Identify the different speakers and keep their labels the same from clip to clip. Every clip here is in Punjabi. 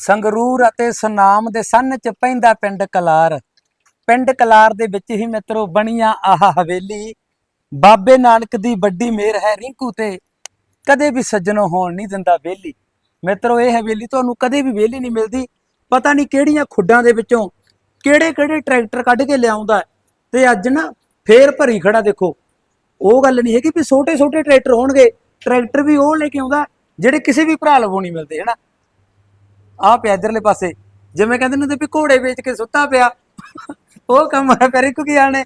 Speaker 1: ਸੰਗਰੂਰ ਅਤੇ ਸੁਨਾਮ ਦੇ ਸੰਨ ਚ ਪੈਂਦਾ ਪਿੰਡ ਕਲਾਰ। ਪਿੰਡ ਕਲਾਰ ਦੇ ਵਿੱਚ ਹੀ ਮਿੱਤਰੋ ਬਣੀਆਂ ਆਹ ਹਵੇਲੀ। ਬਾਬੇ ਨਾਨਕ ਦੀ ਵੱਡੀ ਮਿਹਰ ਹੈ ਰਿੰਕੂ ਤੇ। ਕਦੇ ਵੀ ਸੱਜਣੋ ਹੋਣ ਨਹੀਂ ਦਿੰਦਾ ਵਿਹਲੀ ਮਿੱਤਰੋ, ਇਹ ਹਵੇਲੀ ਤੁਹਾਨੂੰ ਕਦੇ ਵੀ ਵਿਹਲੀ ਨਹੀਂ ਮਿਲਦੀ। ਪਤਾ ਨਹੀਂ ਕਿਹੜੀਆਂ ਖੁੱਡਾਂ ਦੇ ਵਿੱਚੋਂ ਕਿਹੜੇ ਕਿਹੜੇ ਟਰੈਕਟਰ ਕੱਢ ਕੇ ਲਿਆਉਂਦਾ ਤੇ ਅੱਜ ਨਾ ਫੇਰ ਭਰੀ ਖੜਾ ਦੇਖੋ। ਉਹ ਗੱਲ ਨਹੀਂ ਹੈਗੀ ਵੀ ਛੋਟੇ ਛੋਟੇ ਟਰੈਕਟਰ ਹੋਣਗੇ। ਟਰੈਕਟਰ ਵੀ ਉਹ ਲੈ ਕੇ ਆਉਂਦਾ, ਜਿਹੜੇ ਕਿਸੇ ਵੀ ਭਰਾ ਲਵੋਂ ਨਹੀਂ ਮਿਲਦੇ, ਹਨਾ? ਆ ਪਿਆ ਇਧਰਲੇ ਪਾਸੇ। ਜਿਵੇਂ ਕਹਿੰਦੇ ਨੇ ਵੀ ਘੋੜੇ ਵੇਚ ਕੇ ਸੁੱਤਾ ਪਿਆ। ਉਹ ਕੰਮ ਹੈ ਪਰ ਇੱਕ ਕੀ ਆਣੇ?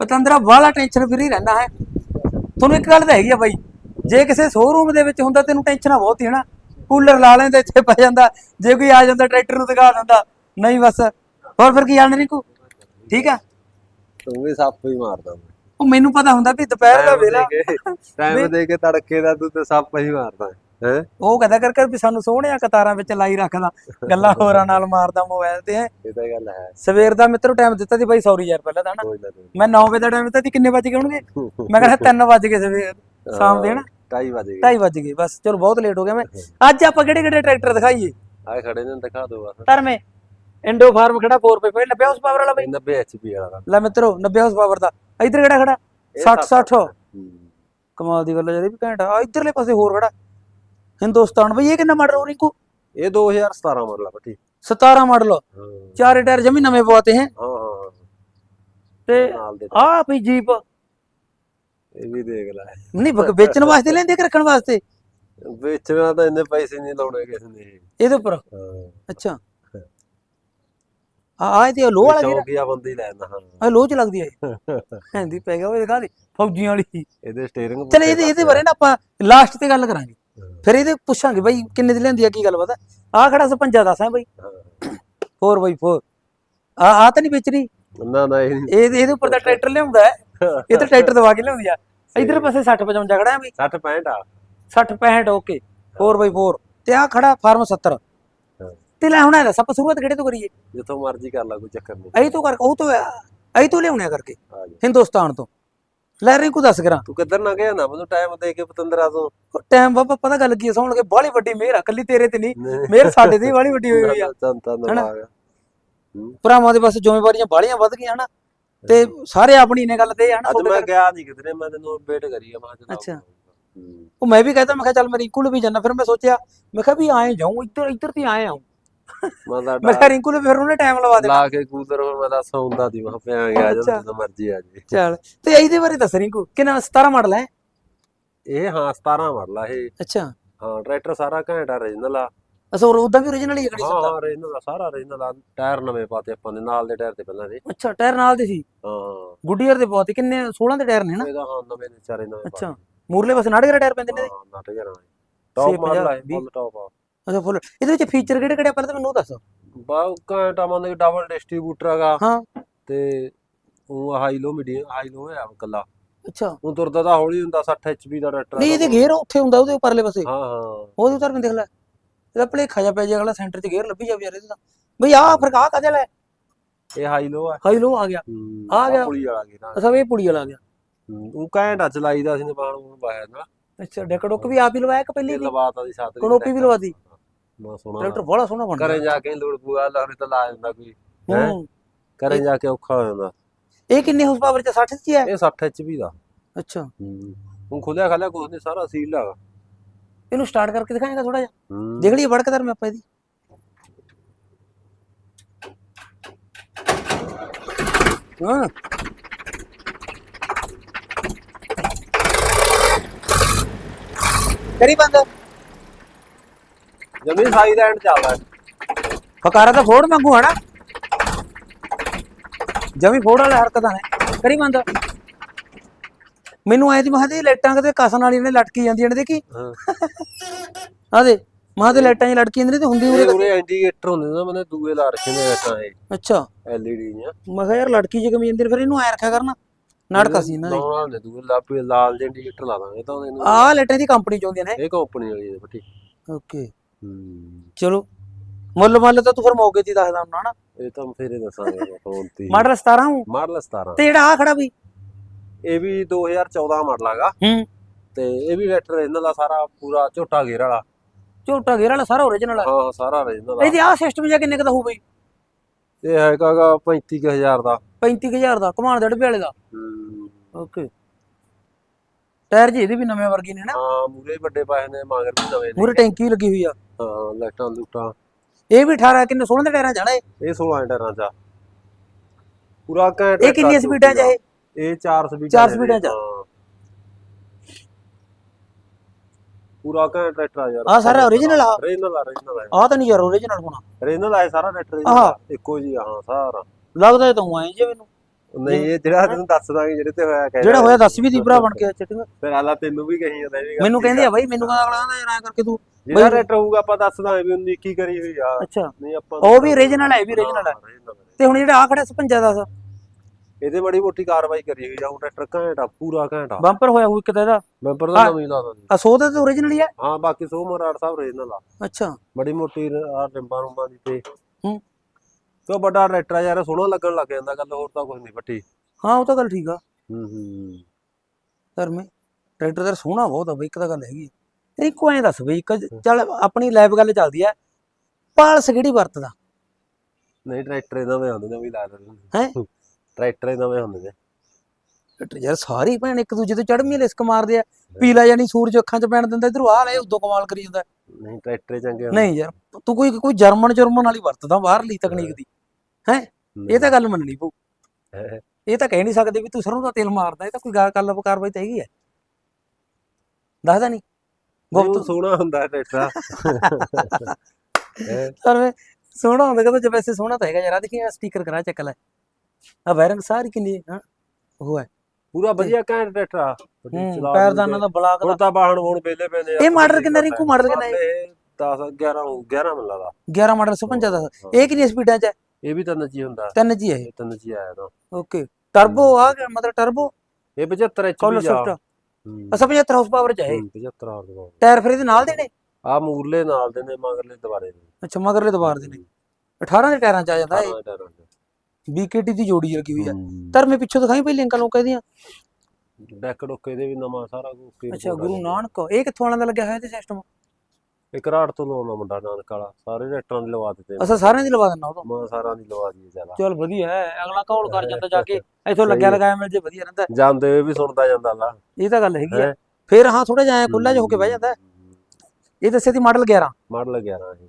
Speaker 1: ਪਤੰਦਰਾ ਵਾਲਾ ਟੈਨਸ਼ਨ ਫਰੀ ਰਹਿੰਦਾ ਹੈ। ਤੁਹਾਨੂੰ ਇੱਕ ਗੱਲ ਤਾਂ ਹੈਗੀ ਆ ਬਾਈ। ਜੇ ਕਿਸੇ ਸ਼ੋਰੂਮ ਦੇ ਵਿੱਚ ਹੁੰਦਾ ਤੈਨੂੰ ਟੈਨਸ਼ਨਾਂ ਬਹੁਤ ਹੀ ਹਨਾ? ਕੂਲਰ ਲਾ ਲੈਂਦੇ ਇੱਥੇ ਪੈ ਜਾਂਦਾ। ਜੇ ਕੋਈ ਆ ਜਾਂਦਾ ਟਰੈਕਟਰ ਨੂੰ ਦਿਖਾ ਦਿੰਦਾ। ਨਹੀਂ ਬਸ। ਹੋਰ ਫਿਰ ਕੀ ਨੇ ਰਿੰਕੂ? ਠੀਕ ਆ?
Speaker 2: ਤੂੰ ਵੀ ਸੱਪ ਹੀ ਮਾਰਦਾ।
Speaker 1: ਉਹ ਮੈਨੂੰ ਪਤਾ ਹੁੰਦਾ ਵੀ ਦੁਪਹਿਰ ਦਾ ਵੇਲਾ।
Speaker 2: ਟਾਈਮ ਦੇ ਕੇ ਤੜਕੇ ਦਾ ਤੂੰ ਤੇ ਸੱਪ ਹੀ ਮਾਰਦਾ। ਹੈ?
Speaker 1: ਉਹ ਕਹਦਾ ਕਰ ਕਰ ਵੀ ਸਾਨੂੰ ਸੋਹਣਿਆ ਕਤਾਰਾਂ ਵਿੱਚ ਲਾਈ ਰੱਖਦਾ। ਗੱਲਾਂ ਹੋਰਾਂ ਨਾਲ ਮਾਰਦਾ ਮੋਬਾਈਲ ਤੇ। ਹੈਂ।
Speaker 2: ਇਹ ਤਾਂ ਗੱਲ ਹੈ।
Speaker 1: ਸਵੇਰ ਦਾ ਮਿੱਤਰੋ ਟਾਈਮ ਦਿੱਤਾ ਸੀ ਬਾਈ ਸੌਰੀ ਯਾਰ ਪਹਿਲਾਂ ਤਾਂ ਹਨਾ। ਮੈਂ 9 ਵਜੇ ਦਾ ਟਾਈਮ ਦਿੱਤਾ ਸੀ ਕਿੰਨੇ ਵਜੇ ਹੋਣਗੇ? ਮੈਂ ਕਹਿੰਦਾ 3 ਵਜ ਗਏ ਸਵੇਰ ਸ਼ਾਮ ਦੇ ਹਨਾ।
Speaker 2: 2:30 ਵਜੇ
Speaker 1: 2:30 ਵਜ ਗਏ ਬਸ ਚਲੋ ਬਹੁਤ ਲੇਟ ਹੋ ਗਿਆ ਮੈਂ। ਅੱਜ ਆਪਾਂ ਕਿਹੜੇ ਕਿਹੜੇ ਟਰੈਕਟਰ ਦਿਖਾਈਏ?
Speaker 2: ਆਏ ਖੜੇ ਨੇ ਦਿਖਾ ਦੋ ਬਸ।
Speaker 1: ਧਰਮੇ ਇੰਡੋ ਫਾਰਮ ਖੜਾ 4 ਰੁਪਏ 90 ਹਾਊਸ ਪਾਵਰ ਵਾਲਾ ਬਾਈ?
Speaker 2: 90 ਐਚਪੀ ਵਾਲਾ
Speaker 1: ਲੈ ਮਿੱਤਰੋ 90 ਹਾਊਸ ਪਾਵਰ ਦਾ। ਇੱਧਰ ਕਿਹੜਾ ਖੜਾ? 60 60
Speaker 2: ਹੂੰ।
Speaker 1: ਕਮਾਲ ਦੀ ਗੱਲ ਹੈ ਜਿਹੜੀ ਵੀ ਘੈਂਟ ਆ। ਇੱਧਰਲੇ ਪਾਸੇ ਹੋਰ ਖੜਾ। ਹਿੰਦੁਸਤਾਨ ਬਈ ਇਹ ਕਿੰਨਾ ਮਾਡਲ ਹੋ ਰਿੰਕੂ?
Speaker 2: ਇਹ 2017 ਮਾਡਲ ਆ ਬੱਟੀ।
Speaker 1: 17 ਮਾਡਲ
Speaker 2: ਹਾਂ।
Speaker 1: ਚਾਰੇ ਟਾਇਰ ਜਮੀ ਨਵੇਂ ਪਵਾਤੇ ਹੈ।
Speaker 2: ਹਾਂ ਹਾਂ
Speaker 1: ਤੇ ਆਹ ਵੀ ਜੀਪ
Speaker 2: ਇਹ ਵੀ ਦੇਖ ਲੈ।
Speaker 1: ਨਹੀਂ ਵੇਚ- ਵੇਚਣ ਵਾਸਤੇ ਲੈਂਦੇ ਕਿ ਰੱਖਣ ਵਾਸਤੇ?
Speaker 2: ਵੇਚਣਾ ਤਾਂ ਇੰਨੇ ਪੈਸੇ ਨਹੀਂ ਲਾਉਣੇ ਕਿਸੇ ਨੇ।
Speaker 1: ਇਹਦੇ ਉੱਪਰ? ਅੱਛਾ। ਆ ਆ ਇਹਦੀ ਲੋਹ ਵਾਲਾ ਜਿਹੜਾ।
Speaker 2: ਚੌਕੀਆ ਬੰਦੀ ਲੈਣਾ ਹਾਂ।
Speaker 1: ਆ ਲੋਹ ਚ ਲੱਗਦੀ ਹੈ ਹੈਂਦੀ ਪੈ ਗਿਆ ਉਹ ਦਿਖਾ ਦੇ। ਫੌਜੀਆਂ ਵਾਲੀ।
Speaker 2: ਇਹਦੇ ਸਟੀਅਰਿੰਗ
Speaker 1: ਚਲ ਇਹਦੇ ਇਹਦੇ ਬਾਰੇ ਨਾ ਆਪਾਂ ਲਾਸਟ ਤੇ ਗੱਲ ਕਰਾਂਗੇ। ਫਿਰ ਇਹਦੇ ਪੁੱਛਾਂਗੇ ਬਾਈ ਕਿੰਨੇ ਦੀ ਲੈਂਦੀ ਆ ਕੀ ਗੱਲ ਪਤਾ। ਆ ਖੜਾ ਸਪੰਜਾ ਦੱਸ ਹੈ ਬਾਈ 4x4 ਆ ਆ ਤਾਂ ਨਹੀਂ ਵੇਚਣੀ।
Speaker 2: ਨਾ ਨਾ ਇਹ
Speaker 1: ਇਹ ਇਹਦੇ ਉੱਪਰ ਦਾ ਟਰੈਕਟਰ ਲਿਆਉਂਦਾ ਹੈ। ਇਹ ਤਾਂ ਟਰੈਕਟਰ ਦਵਾ ਕੇ ਲਿਆਉਂਦੀ ਆ। ਇਧਰ ਪਾਸੇ 60 55 ਖੜਾ ਹੈ ਬਈ।
Speaker 2: 60 65 ਆ।
Speaker 1: 60 65 ਓਕੇ 4x4 ਤੇ ਆ ਖੜਾ ਫਾਰਮ 70
Speaker 2: ਹਾਂ।
Speaker 1: ਤੇ ਲੈ ਹੁਣ ਇਹ ਦੱਸ ਆਪਾਂ ਸ਼ੁਰੂਆਤ ਕਿਹੜੇ ਤੋਂ ਕਰੀਏ?
Speaker 2: ਜਿੱਥੋਂ ਮਰਜ਼ੀ ਕਰ ਲਾ ਕੋਈ ਚੱਕਰ ਨਹੀਂ।
Speaker 1: ਅਈ ਤੋਂ ਕਰ ਉਹ ਤੋਂ ਅਈ ਤੋਂ ਲਿਆਉਣਿਆ ਕਰਕੇ। ਹਿੰਦੁਸਤਾਨ ਤੋਂ। ਲੈ ਰਿੰਕੂ ਦੱਸ ਕਰਾਂ?
Speaker 2: ਤੂੰ ਕਿੱਧਰ ਨਾ ਗਿਆ ਨਾ ਮੈਨੂੰ ਟਾਈਮ ਦੇ ਕੇ ਪਤੰਦਰਾ ਤੋਂ।
Speaker 1: ਟਾਈਮ ਬਾਬਾ ਪਤਾ ਗੱਲ ਕੀ ਸੌਣ ਕੇ ਬਾਹਲੀ ਵੱਡੀ ਮਿਹਰ ਆ ਕੱਲੀ ਤੇਰੇ ਤੇ ਨਹੀਂ ਮਿਹਰ ਸਾਡੇ ਤੇ ਬਾਹਲੀ ਵੱਡੀ ਹੋਈ ਹੋਈ ਆ।
Speaker 2: ਤਾਂ ਤਾਂ
Speaker 1: ਭਰਾਵਾਂ ਦੇ ਬਸ ਜ਼ਿੰਮੇਵਾਰੀਆਂ ਬਾਹਲੀਆਂ ਵੱਧ ਗਈਆਂ ਹਨਾ? ਤੇ ਸਾਰੇ ਆਪਣੀ ਨੇ ਗੱਲ ਤੇ ਹਨਾ?
Speaker 2: ਅੱਜ ਮੈਂ ਗਿਆ ਨਹੀਂ ਕਿਧਰੇ ਮੈਂ ਤੈਨੂੰ ਵੇਟ ਕਰੀ ਆ ਮੈਂ
Speaker 1: ਅੱਛਾ। ਉਹ ਮੈਂ ਵੀ ਕਹਿੰਦਾ ਮੈਂ ਕਿਹਾ ਚੱਲ ਮੈਂ ਰਿੰਕੂ ਨੂੰ ਵੀ ਜਾਣਾ ਫਿਰ ਮੈਂ ਸੋਚਿਆ ਮੈਂ ਕਿਹਾ ਵੀ ਆਏ ਜਾਉਂ ਇੱਧਰ ਇੱਧਰ ਤੇ ਆਏ ਆਉਂ
Speaker 2: ਮੈਂ ਤਾਂ
Speaker 1: ਮੈਂ ਕਿਹਾ ਰਿੰਕੂ ਨੂੰ ਫਿਰ ਉਹਨੇ ਟਾਈਮ ਲਵਾ ਦੇਣਾ।
Speaker 2: ਲਾ ਕੇ ਕੂਦਰ ਹੁਣ ਮੈਂ ਤਾਂ ਸੌਂਦਾ ਦੀ ਮੈਂ ਪਿਆ ਗਿਆ ਜਦੋਂ
Speaker 1: ਅੱਛਾ।
Speaker 2: ਜਦੋਂ ਮਰਜ਼ੀ ਆ ਜੀ
Speaker 1: ਚੱਲ ਤੇ ਇਹਦੇ ਬਾਰੇ ਦੱਸ ਰਿੰਕੂ ਕਿੰਨਾ 17 ਮਾਡਲ ਹੈ?
Speaker 2: ਇਹ ਹਾਂ 17 ਮਾਡਲ ਆ ਇਹ।
Speaker 1: ਅੱਛਾ।
Speaker 2: ਹਾਂ ਟਰੈਕਟਰ ਸਾਰਾ ਘੈਂਟ ਰੀਜਨਲ ਆ।
Speaker 1: ਅਸਾ ਉਦਾਂ ਵੀ origignal ਹੀ ਹੈ
Speaker 2: ਹਾਂ
Speaker 1: ਦਾ
Speaker 2: ਹਾਂ ਰੀਜਨਲ ਆ ਸਾਰਾ ਰੀਜਨਲ ਆ। ਟਾਇਰ ਨਵੇਂ ਪਾਤੇ ਆਪਾਂ ਨੇ ਨਾਲ ਦੇ ਟਾਇਰ ਤੇ ਪਹਿਲਾਂ ਦੇ।
Speaker 1: ਅੱਛਾ ਟਾਇਰ ਨਾਲ ਦੇ ਸੀ?
Speaker 2: ਹਾਂ।
Speaker 1: ਗੁੱਡੀਅਰ ਦੇ ਬਹੁਤ ਕਿੰਨੇ 16 ਦੇ ਟਾਇਰ ਨੇ ਨਾ
Speaker 2: ਇਹਦਾ ਹਾਂ ਨਵੇਂ ਨੇ ਚਾਰੇ ਨਵੇਂ
Speaker 1: ਅੱਛਾ। ਮੂਰਲੇ ਪਾਸੇ ਨਾੜਗਰਾ ਟਾਇਰ ਪੈਂਦੇ ਨੇ ਇਹਦੇ?
Speaker 2: ਹਾਂ ਨਟ ਗਿਆ ਟੌਪ ਮਾਡਲ ਆ
Speaker 1: ਵੀਹ।
Speaker 2: ਫੁੱਲ ਟੌਪ ਆ।
Speaker 1: ਅੱਛਾ ਫੁੱਲ। ਇਹਦੇ ਵਿੱਚ ਫੀਚਰ ਕਿਹੜੇ ਕਿਹੜੇ? ਪਹਿਲਾਂ ਤਾਂ ਮੈਨੂੰ ਉਹ ਦੱਸ
Speaker 2: ਬਾ ਘੈਂਟ ਮੰਨ ਕੇ ਡਬਲ ਡਿਸਟ੍ਰੀਬਿਊਟਰ ਹੈਗਾ।
Speaker 1: ਹਾਂ।
Speaker 2: ਤੇ ਉਹ high low medium high low ਹੈ ਕੱਲਾ
Speaker 1: ਅੱਛਾ।
Speaker 2: ਉਹ ਤੁਰਦਾ ਤਾਂ ਹੌਲੀ ਹੁੰਦਾ 60 ਐਚਪੀ ਦਾ ਟਰੈਕਟਰ
Speaker 1: ਨਹੀਂ ਇਹਦੇ ਗੇਅਰ ਉੱਥੇ ਹੁੰਦਾ ਉਹਦੇ ਪਰਲੇ ਪਾਸੇ।
Speaker 2: ਹਾਂ ਹਾਂ।
Speaker 1: ਉਹਦੇ ਉੱਤਰ ਮੈਂ ਦੇਖ ਲੈ। ਇਹਦਾ ਭਲੇਖਾ ਜਾ ਪੈ ਜਾ ਅਗਲਾ ਸੈਂਟਰ 'ਚ ਗੇਅਰ ਲੱਭੀ ਜਾਵੇ ਯਾਰ ਇਹਦੇ ਤਾਂ। ਬਈ ਆਹ ਫ਼ਰਕ ਆ ਕਾਹਦੇ ਲੈ
Speaker 2: ਇਹ ਹਾਈ ਲੋ ਆ।
Speaker 1: ਹਾਈ ਲੋ ਆ ਗਿਆ।
Speaker 2: ਹੂੰ,
Speaker 1: ਆ ਗਿਆ।
Speaker 2: ਪੁਲੀ ਵਾਲਾ ਗਿਆ
Speaker 1: ਅਸਾ ਇਹ ਪੁੜੀ ਵਾਲਾ ਗਿਆ।
Speaker 2: ਉਹ ਘੈਂਟ ਚਲਾਈਦਾ ਸੀ ਨਿਬਾਣ ਨੂੰ ਬਾਹਰ ਨਾ।
Speaker 1: ਅੱਛਾ ਡੈਕ ਡੁੱਕ ਵੀ ਆਪ ਹੀ ਲਵਾਇਆ ਕਿ ਪਹਿਲੀ
Speaker 2: ਲਵਾਤਾ ਦੀ ਸਾਥ
Speaker 1: ਕਨੋਪੀ ਵੀ ਲਵਾਤੀ?
Speaker 2: ਮੈਂ ਸੁਣਾ
Speaker 1: ਟਰੈਕਟਰ ਬੜਾ ਸੋਹਣਾ ਬਣਦਾ।
Speaker 2: ਘਰੇ ਜਾ ਕੇ ਲੋੜ ਪੂਆ ਲਾਉਣੀ ਤਾਂ ਲਾ ਜਾਂਦਾ ਕੋਈ ਹੈਂ? ਘਰੇ ਜਾ ਕੇ ਔਖਾ ਹੋ ਜਾਂਦਾ।
Speaker 1: ਇਹ ਕਿੰਨੇ ਹਾਊਸ ਪਾਵਰ 'ਚ 60 'ਚ ਹੀ
Speaker 2: ਇਹ 60 ਐਚਪੀ ਦਾ।
Speaker 1: ਅੱਛਾ।
Speaker 2: ਹੂੰ। ਖੁੱਲਿਆ ਖਾਲਿਆ ਕੁਛ ਨਹੀਂ ਸਾਰਾ ਸੀਲ ਹੈਗਾ
Speaker 1: ਇਹਨੂੰ ਸਟਾਰਟ ਕਰਕੇ ਦਿਖਾਏਗਾ ਥੋੜਾ ਜਿਹਾ? ਦੇਖ ਲਈਏ ਵੜਕਦਾਰ ਮੈਂ ਆਪਾਂ ਇਹਦੀ। ਹਾਂ। ਕਰੀ ਬੰਦ।
Speaker 2: ਜਮੀ ਸਾਈ ਦਾ ਐਂਡ ਚੱਲਦਾ।
Speaker 1: ਫਕਾਰਾ ਤਾਂ ਫੋੜ ਮੰਗੂ ਹਨਾ? ਜਮੀ ਫੋੜ ਵਾਲਾ ਹਰਕਤਾਂ ਨੇ। ਕਰੀ ਬੰਦ। ਮੈਨੂੰ ਆਏ ਦੀ ਮਹਾਂ ਦੇ ਲਾਈਟਾਂ ਕਿਤੇ ਕਸਣ ਵਾਲੀ ਨੇ ਲਟਕੀ ਜਾਂਦੀਆਂ ਨੇ ਦੇਖੀ? ਆ ਦੇ ਮਹਾਂ ਦੇ ਲਾਈਟਾਂ ਹੀ ਲਟਕੀ ਜਾਂਦੀਆਂ ਨੇ ਤੇ ਹੁੰਦੀ ਉਰੇ
Speaker 2: ਉਰੇ ਇੰਡੀਕੇਟਰ ਹੁੰਦੇ ਨੇ ਮੈਨੇ ਦੂਏ ਲਾ ਰੱਖੇ ਨੇ ਤਾਂ ਇਹ।
Speaker 1: ਅੱਛਾ।
Speaker 2: ਐਲਈਡੀ ਦੀਆਂ
Speaker 1: ਮੈਂ ਕਿਹਾ ਯਾਰ ਲਟਕੀ ਜੇ ਕਮੀ ਜਾਂਦੀ ਨੇ ਫਿਰ ਇਹਨੂੰ ਐ ਰੱਖਿਆ ਕਰਨਾ। ਨਾਟਕਾ ਸੀ ਇਹਨਾਂ ਦੇ।
Speaker 2: ਲਾਉਣਾ ਹੁੰਦੇ ਦੂਏ ਲਾਪੇ ਲਾਲ ਜਿਹੇ ਇੰਡੀਕੇਟਰ ਲਾ ਦਾਂਗੇ ਤਾਂ ਇਹਨੂੰ।
Speaker 1: ਆਹ ਲਾਈਟਾਂ ਦੀ ਕੰਪਨੀ ਚ ਨੇ।
Speaker 2: ਇਹ ਕੰਪਨੀ ਵਾਲੀ ਹੈ ਬੱਟੀ
Speaker 1: ਓਕੇ।
Speaker 2: ਹੂੰ।
Speaker 1: ਚਲੋ ਮੁੱਲ ਮੁੱਲ ਤਾਂ ਤੂੰ ਫਿਰ ਮੌਕੇ ਤੇ ਹੀ ਦੱਸਦਾ ਹੁੰਦਾ ਨਾ
Speaker 2: ਇਹ ਤਾਂ ਫੇਰੇ ਦੱਸਾਂਗੇ ਫੋਨ ਤੇ ਹੀ।
Speaker 1: ਮਾਡਲ 17 ਹੂੰ।
Speaker 2: ਮਾਡਲ 17
Speaker 1: ਤੇ ਜਿਹੜਾ ਆ ਖੜਾ ਵੀ।
Speaker 2: ਇਹ ਵੀ 2014 ਮਾਡਲ ਹੈਗਾ
Speaker 1: ਹੂੰ।
Speaker 2: ਤੇ ਇਹ ਵੀ ਟਰੈਕਟਰ ਇਹਨਾਂ ਦਾ ਸਾਰਾ ਪੂਰਾ ਝੋਟਾ ਗੇਅਰ ਵਾਲਾ।
Speaker 1: ਝੋਟਾ ਗੇਰ ਵਾਲਾ ਸਾਰਾ ਓਰੀਜਨਲ ਆ।
Speaker 2: ਹਾਂ ਸਾਰਾ ਰੀਜਨਲ
Speaker 1: ਇਹਦੇ ਆਹ ਸਿਸਟਮ ਜਿਹਾ ਕਿੰਨੇ ਕੁ ਦਾ ਹੋਊ ਬਈ?
Speaker 2: ਇਹ ਹੈਗਾਗਾ 35000 ਦਾ।
Speaker 1: 35000 ਦਾ ਕਮਾਨ ਦੇ ਡੱਬੇ ਵਾਲੇ ਦਾ।
Speaker 2: ਹੂੰ।
Speaker 1: ਓਕੇ ਟਾਇਰ ਜੀ ਇਹਦੇ ਵੀ ਨਵੇਂ ਵਰਗੇ ਨੇ ਨਾ
Speaker 2: ਹਾਂ ਮੂਰੇ ਵੱਡੇ ਪਾਏ ਨੇ ਮਗਰ ਵੀ ਨਵੇਂ ਨੇ।
Speaker 1: ਮੂਰੇ ਟੈਂਕੀ ਵੀ ਲੱਗੀ ਹੋਈ ਆ।
Speaker 2: ਹਾਂ ਲਾਈਟਾਂ ਲੂਟਾਂ
Speaker 1: ਇਹ ਵੀ 18 ਕਿੰਨੇ 16 ਦੇ ਟਾਇਰਾਂ ਜਾਣਾ ਇਹ
Speaker 2: ਇਹ 16 ਟਾਇਰਾਂ ਚ ਆ। ਪੂਰਾ ਘੈਂਟ
Speaker 1: ਇਹ ਕਿੰਨੀਆਂ ਸਪੀਡਾਂ ਚ ਇਹ
Speaker 2: ਇਹ 4 ਸਪੀਡਾਂ
Speaker 1: ਚਾਰ ਸਪੀਡਾਂ ਚ ਆ।
Speaker 2: ਹਾਂ। ਪੂਰਾ ਘੈਂਟ ਟਰੈਕਟਰ ਆ ਯਾਰ
Speaker 1: ਆਹ ਸਾਰਾ original ਆ?
Speaker 2: original ਆ original ਆ
Speaker 1: ਆਹ ਤਾਂ ਨਹੀਂ ਯਾਰ ਓਰੀਜਨਲ ਹੋਣਾ
Speaker 2: original ਆ ਇਹ ਸਾਰਾ ਟਰੈਕਟਰ
Speaker 1: ਆਹ।
Speaker 2: ਇੱਕੋ ਜੀ ਆ, ਹਾਂ ਸਾਰਾ
Speaker 1: ਲੱਗਦਾ ਇਹ ਤਾਂ ਆਏ ਜੇ ਮੈਨੂੰ
Speaker 2: ਨਹੀਂ ਇਹ ਜਿਹੜਾ ਤੈਨੂੰ ਦੱਸ ਦਾਂਗੇ ਜਿਹੜੇ ਤੇ ਹੋਇਆ ਕਹਿ
Speaker 1: ਜਿਹੜਾ ਹੋਇਆ ਦੱਸ ਵੀ ਦੀ ਭਰਾ ਬਣ ਕੇ ਚਟਿੰਗ
Speaker 2: ਫਿਰ ਹਾਲਾ ਤੈਨੂੰ ਵੀ ਕਹੀ ਜਾਂਦਾ ਇਹ
Speaker 1: ਮੈਨੂੰ ਕਹਿੰਦੇ ਆ ਬਾਈ ਮੈਨੂੰ ਕਹਿੰਦਾ ਅਗਲਾ ਕਹਿੰਦਾ ਯਾਰ ਐਂ ਕਰਕੇ ਤੂੰ
Speaker 2: ਜਿਹੜਾ ਟਰੈਕਟਰ ਹੋਊਗਾ ਆਪਾਂ ਦੱਸ ਦਾਂਗੇ ਵੀ 19 ਕੀ ਕਰੀ ਹੋਈ ਆ।
Speaker 1: ਅੱਛਾ।
Speaker 2: ਨਹੀਂ ਆਪਾਂ
Speaker 1: ਉਹ ਵੀ original ਹੈ ਵੀ original ਹੈ। ਤੇ ਹੁਣ ਜਿਹੜਾ ਆ ਖੜਾ 55 ਦਾ
Speaker 2: ਇਹਦੇ ਬੜੀ ਮੋਟੀ ਕਾਰਵਾਈ ਕਰੀ ਹੋਈ ਆ ਹੁਣ ਟਰੈਕਟਰ ਘੈਂਟ ਆ ਪੂਰਾ ਘੈਂਟ ਆ।
Speaker 1: ਬੰਪਰ ਹੋਇਆ ਹੋਊ ਇੱਕ ਤਾਂ ਇਹਦਾ।
Speaker 2: ਮੈਂਬਰ ਦਾ ਨਵੀਂ ਲਾ ਦਿੰਦੀ
Speaker 1: ਆ 100 ਦਾ ਤਾਂ original ਹੀ ਹੈ
Speaker 2: ਹਾਂ ਬਾਕੀ ਸੋ ਮਰਾੜ ਸਾਹਿਬ original ਆ।
Speaker 1: ਅੱਛਾ।
Speaker 2: ਬੜੀ ਮੋਟੀ ਆ ਰਿੰਬਾਂ ਰੁੰਬਾਂ ਦੀ ਤੇ
Speaker 1: ਹੂੰ।
Speaker 2: ਕਿਉਂ ਵੱਡਾ ਟਰੈਕਟਰ ਆ ਯਾਰ ਸੋਹਣਾ ਲੱਗਣ ਲੱਗ ਜਾਂਦਾ ਗੱਲ ਹੋਰ ਤਾਂ ਕੁਝ ਨਹੀਂ ਵੱਟੀ
Speaker 1: ਹਾਂ ਉਹ ਤਾਂ ਗੱਲ ਠੀਕ ਆ।
Speaker 2: ਹੂੰ ਹੂੰ।
Speaker 1: ਧਰਮੇ ਟਰੈਕਟਰ ਦਾ ਸੋਹਣਾ ਬਹੁਤ ਆ ਬਈ ਇੱਕ ਤਾਂ ਗੱਲ ਹੈਗੀ ਹੈ ਇੱਕੋ ਐਂ ਦੱਸ ਬਈ ਇੱਕ ਚੱਲ ਆਪਣੀ ਲਾਈਵ ਗੱਲ ਚੱਲਦੀ ਆ ਪਾਲਸ ਕਿਹੜੀ ਵਰਤਦਾ?
Speaker 2: ਨਹੀਂ ਟਰੈਕਟਰ ਇਹਨਾਂ ਦੇ ਹੁੰਦੇ ਨੇ ਉਹ ਵੀ ਲਾ ਦਿੰਦੇ
Speaker 1: ਹੈਂ?
Speaker 2: ਟਰੈਕਟਰ ਇਹਨਾਂ ਦੇ ਹੁੰਦੇ ਨੇ।
Speaker 1: ਟਰੈਕਟਰ ਯਾਰ ਸਾਰੇ ਭੈਣ ਇੱਕ ਦੂਜੇ ਤੋਂ ਚੜ੍ਹਮੀ ਲਿਸਕ ਮਾਰਦੇ ਆ। ਪੀਲਾ ਜਾਨੀ ਸੂਰਜ ਅੱਖਾਂ 'ਚ ਪੈਣ ਦਿੰਦਾ ਇਧਰੋਂ ਆ ਲੈ ਉਦੋਂ ਕਮਾਲ ਕਰੀ ਜਾਂਦਾ।
Speaker 2: ਨਹੀਂ ਟਰੈਕਟਰ ਚੰਗੇ
Speaker 1: ਨਹੀਂ ਯਾਰ ਤੂੰ ਕੋਈ ਕੋਈ ਜਰਮਨ ਜਰਮਨ ਵਾਲੀ ਵਰਤਦਾ ਬਾਹਰਲੀ ਤਕਨੀਕ ਦੀ। ਹੈ? ਇਹ ਤਾਂ ਗੱਲ ਮੰਨਣੀ ਪਊ। ਇਹ ਤਾਂ ਕਹਿ ਨਹੀਂ ਸਕਦੇ ਵੀ ਤੂੰ ਸਰੋਂ ਦਾ ਤੇਲ ਮਾਰਦਾ ਇਹ ਤਾਂ ਕੋਈ ਗੱਲ ਕਾਰਵਾਈ ਤਾਂ ਹੈਗੀ ਹੈ। ਦੱਸਦਾ ਨਹੀਂ। ਗੁਪਤ
Speaker 2: ਸੋਹਣਾ ਹੁੰਦਾ ਟਰੈਕਟਰ ਹੈਂ?
Speaker 1: ਸਰ ਸੋਹਣਾ ਹੁੰਦਾ ਕਹਿੰਦਾ ਜੇ ਵੈਸੇ ਸੋਹਣਾ ਤਾਂ ਹੈਗਾ ਯਾਰ ਆ ਦੇਖੀ ਸਟicker ਕਰਾ ਚੱਕ ਲੈ। ਆ ਵਾਇਰਿੰਗ ਸਾਰੀ ਕਿੰਨੀ ਹੈ? ਉਹ ਹੈ।
Speaker 2: ਪੂਰਾ ਵਧੀਆ ਘੈਂਟ ਟਰੈਕਟਰ
Speaker 1: ਪੈਰਦਾਨਾਂ ਦਾ ਬਲਾਕ ਦਾ।
Speaker 2: ਤਾਂ ਬਾਹਣ ਹੁਣ ਵੇਲੇ ਪੈਂਦੇ
Speaker 1: ਇਹ ਮਾਡਲ ਕਿੰਨਾ ਰਿੰਕੂ ਮਾਡਲ ਕਿੰਨਾ? ਹੈ?
Speaker 2: ਇਹ 10 11 11 ਮਿਲ ਲੱਗਦਾ
Speaker 1: 11 ਮਾਡਲ 55 ਦਾ। ਇਹ ਕਿੰਨੀ ਸਪੀਡਾਂ 'ਚ ਹੈ?
Speaker 2: ਇਹ ਵੀ ਤਾਂ ਨਚੀ ਹੁੰਦਾ।
Speaker 1: ਤਿੰਨ ਜੀ ਹੈ
Speaker 2: ਇਹ? ਤਾਂ ਨਚੀ ਆਇਆ ਤਾਂ।
Speaker 1: ਓਕੇ। ਟਰਬੋ ਆ ਗਿਆ ਮਤਲਬ ਟਰਬੋ
Speaker 2: ਇਹ 75 ਐਚ
Speaker 1: ਕੌਲਰ
Speaker 2: ਜਾ
Speaker 1: ਸਵਿਫਟ ਅਸਾਂ 75 ਹਾਰਸ ਪਾਵਰ 'ਚ ਹੈ ਇਹ।
Speaker 2: 75 ਹਾਰ ਦਾ
Speaker 1: ਟਾਇਰ ਫਿਰ ਇਹਦੇ ਨਾਲ ਦੇ ਨੇ
Speaker 2: ਆ ਮੂਰਲੇ ਨਾਲ ਦੇ ਨੇ ਮਗਰਲੇ ਦੁਬਾਰੇ ਨੇ
Speaker 1: ਅੱਛਾ ਮਗਰਲੇ ਦਵਾਰ ਦੇ ਨੇ 18 ਦੇ ਟਾਇਰਾਂ 'ਚ ਆ ਜਾਂਦਾ ਇਹ। ਬੀਕੇਟੀ ਦੀ ਜੋੜੀ ਲੱਗੀ ਹੋਈ ਆ।
Speaker 2: ਹੂੰ।
Speaker 1: ਧਰਮੇ ਪਿੱਛੋਂ ਦਿਖਾਈ ਪਈ ਲਿੰਕਾਂ ਲੋਕਾਂ ਦੀਆਂ?
Speaker 2: ਡੈਕ ਡੋਕੇ ਦੇ ਵੀ ਨਵਾਂ ਸਾਰਾ ਕੁਝ
Speaker 1: ਅੱਛਾ ਗੁਰੂ ਨਾਨਕ। ਇਹ ਕਿੱਥੋਂ ਦਾ ਲੱਗਿਆ ਹੋਇਆ ਤੇ ਸਿਸਟਮ
Speaker 2: ਇੱਕ ਰਾੜ ਤੋਂ ਲਾਉਣਾ ਮੁੰਡਾ ਨਾਨਕ ਵਾਲਾ ਸਾਰੇ ਰੈਟਰਾਂ ਦੇ ਲਵਾ ਦਿੱਤੇ।
Speaker 1: ਅਸਾਂ ਸਾਰਿਆਂ ਦੀ ਲਵਾ ਦਿੰਨਾ ਉਹ ਤੋਂ?
Speaker 2: ਮੈਂ ਸਾਰਿਆਂ ਦੀ ਲਵਾ ਦਈਏ ਚੱਲ
Speaker 1: ਚਲ ਵਧੀਆ ਹੈ ਅਗਲਾ ਕੌਲ ਕਰ ਜਾਂਦਾ ਜਾ ਕੇ। ਇੱਥੋਂ ਲੱਗਿਆ ਲਗਾਇਆ ਮਿਲ ਜੇ ਵਧੀਆ ਰਹਿੰਦਾ।
Speaker 2: ਜਾਂਦੇ ਹੋਏ ਵੀ ਸੁਣਦਾ ਜਾਂਦਾ ਲਾ
Speaker 1: ਇਹ ਤਾਂ ਗੱਲ ਹੈਗੀ ਆ
Speaker 2: ਹੈਂ?
Speaker 1: ਫਿਰ ਹਾਂ ਥੋੜਾ ਜਿਹਾ ਖੁੱਲਾ ਜਿਹਾ ਹੋ ਕੇ ਬਹਿ ਜਾਂਦਾ ਇਹ ਦੱਸੇ ਦੀ ਮਾਡਲ 11
Speaker 2: ਮਾਡਲ 11 ਇਹ।